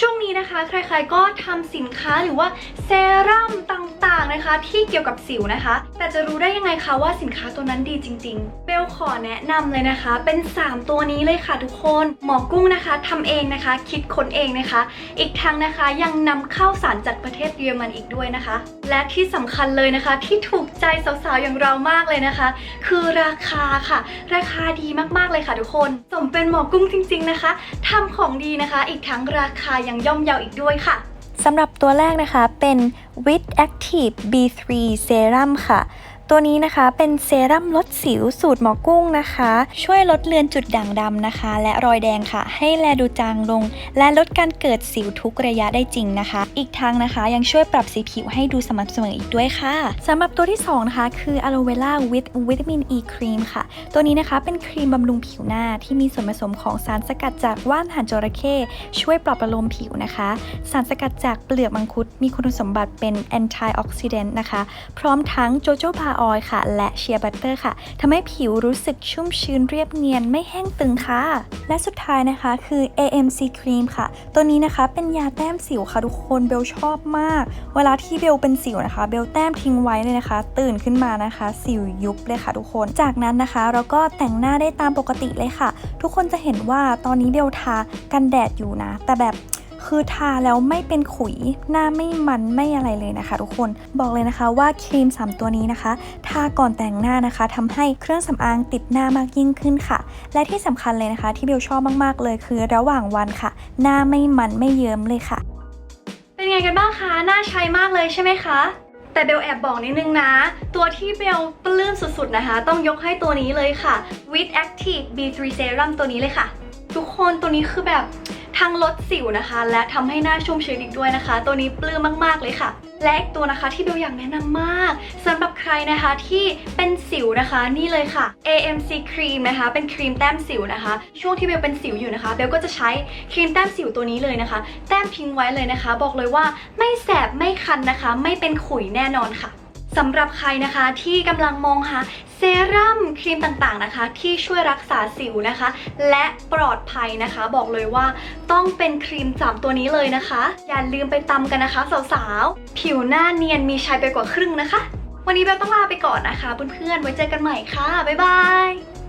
ช่วง นี้นะคะ ใครๆก็ทำสินค้าหรือว่าเซรั่มต่างๆนะคะ ที่เกี่ยวกับสิวนะคะ แต่จะรู้ได้ยังไงคะว่าสินค้าตัวนั้นดีจริง ๆ เบลขอแนะนำเลยนะคะ เป็น 3 ตัวนี้เลยค่ะทุกคนหมอกุ้งนะคะทำเองนะคะ คิดค้นเองนะคะ อีกทั้งนะคะยังนำเข้าสารจากประเทศเยอรมันอีกด้วยนะคะ และที่สำคัญเลยนะคะ ที่ถูกใจสาวๆอย่างเรามากเลยนะคะ คือราคาค่ะ ราคาดีมากๆเลยค่ะทุกคน สมเป็นหมอกุ้งจริง ๆนะคะทำของดีนะคะ อีกทั้งราคายังย่อมเยาวอีกด้วยค่ะสำหรับตัวแรกนะคะเป็น With Active B3 Serum ค่ะ ตัวนี้นะคะเป็นเซรั่มลดสิวสูตรหมอกุ้งนะคะ ช่วยลดเลือนจุดด่างดำนะคะ และรอยแดงค่ะ ให้แลดูจางลง และลดการเกิดสิวทุกระยะได้จริงนะคะ อีกทางนะคะยังช่วยปรับสีผิวให้ดูสม่ำเสมออีกด้วยค่ะสำหรับตัวที่ 2 นะคะ คือ Aloe Vera with Vitamin E Cream ค่ะ ตัวนี้นะคะเป็นครีมบำรุงผิวหน้าที่มีส่วนผสมของสารสกัดจากว่านหางจระเข้ช่วยปลอบประโลมผิวนะคะ สารสกัดจากเปลือกมังคุดมีคุณสมบัติเป็น antioxidant นะคะ พร้อมทั้งโจโจบาออยค่ะ และเชียร์บัตเตอร์ค่ะทำให้ผิวรู้สึกชุ่มชื้นเรียบเนียนไม่แห้งตึงค่ะ และสุดท้ายนะคะคือ AMC Cream ค่ะ ตัวนี้นะคะเป็นยาแต้มสิวค่ะทุกคนเบลชอบมาก เวลาที่เบลเป็นสิวนะคะ เบลแต้มทิ้งไว้เลยนะคะ ตื่นขึ้นมานะคะ สิวยุบเลยค่ะทุกคน จากนั้นนะคะเราก็แต่งหน้าได้ตามปกติเลยค่ะ ทุกคนจะเห็นว่าตอนนี้เบลทากันแดดอยู่นะ แต่แบบ คือทาแล้วไม่เป็นขุย หน้าไม่มันไม่อะไรเลยนะคะ ทุกคนบอกเลยนะคะว่าครีม 3 ตัวนี้นะคะ ทาก่อนแต่งหน้านะคะทำให้เครื่องสำอางติดหน้ามากยิ่งขึ้นค่ะ และที่สำคัญเลยนะคะ ที่เบลชอบมากๆเลยคือระหว่างวันค่ะ หน้าไม่มันไม่เยิ้มเลยค่ะ เป็นไงกันบ้างคะหน่าใช้มากเลยใช่ไหมคะแต่เบลแอบบอกนิดนึงนะ ตัวที่เบลปลื้มสุดๆนะคะ ต้องยกให้ตัวนี้เลยค่ะ With Active B3 Serum ตัวนี้เลยค่ะ ทุกคนตัวนี้คือแบบ ทั้งลดสิวนะคะ และทำให้หน้าชุ่มชื้นอีกด้วยนะคะ ตัวนี้ปลื้มมากๆเลยค่ะ และอีกตัวนะคะที่เบลอยากแนะนำมากสำหรับใครนะคะที่เป็นสิวนะคะนี่เลยค่ะ AMC Cream นะคะ เป็นครีมแต้มสิวนะคะ ช่วงที่เบลเป็นสิวอยู่นะคะเบลก็จะใช้ครีมแต้มสิวตัวนี้เลยนะคะ แต้มทิ้งไว้เลยนะคะ บอกเลยว่าไม่แสบไม่คันนะคะ ไม่เป็นขุยแน่นอนค่ะ สำหรับใครนะคะที่กำลังมองหาเซรั่มครีมต่างๆนะคะ ที่ช่วยรักษาสิวนะคะ และปลอดภัยนะคะ บอกเลยว่าต้องเป็นครีมสามตัวนี้เลยนะคะ อย่าลืมไปตำกันนะคะสาวๆ ผิวหน้าเนียนมีชัยไปกว่าครึ่งนะคะ วันนี้เบลต้องลาไปก่อนนะคะเพื่อนๆไว้เจอกันใหม่ค่ะ บ๊ายบาย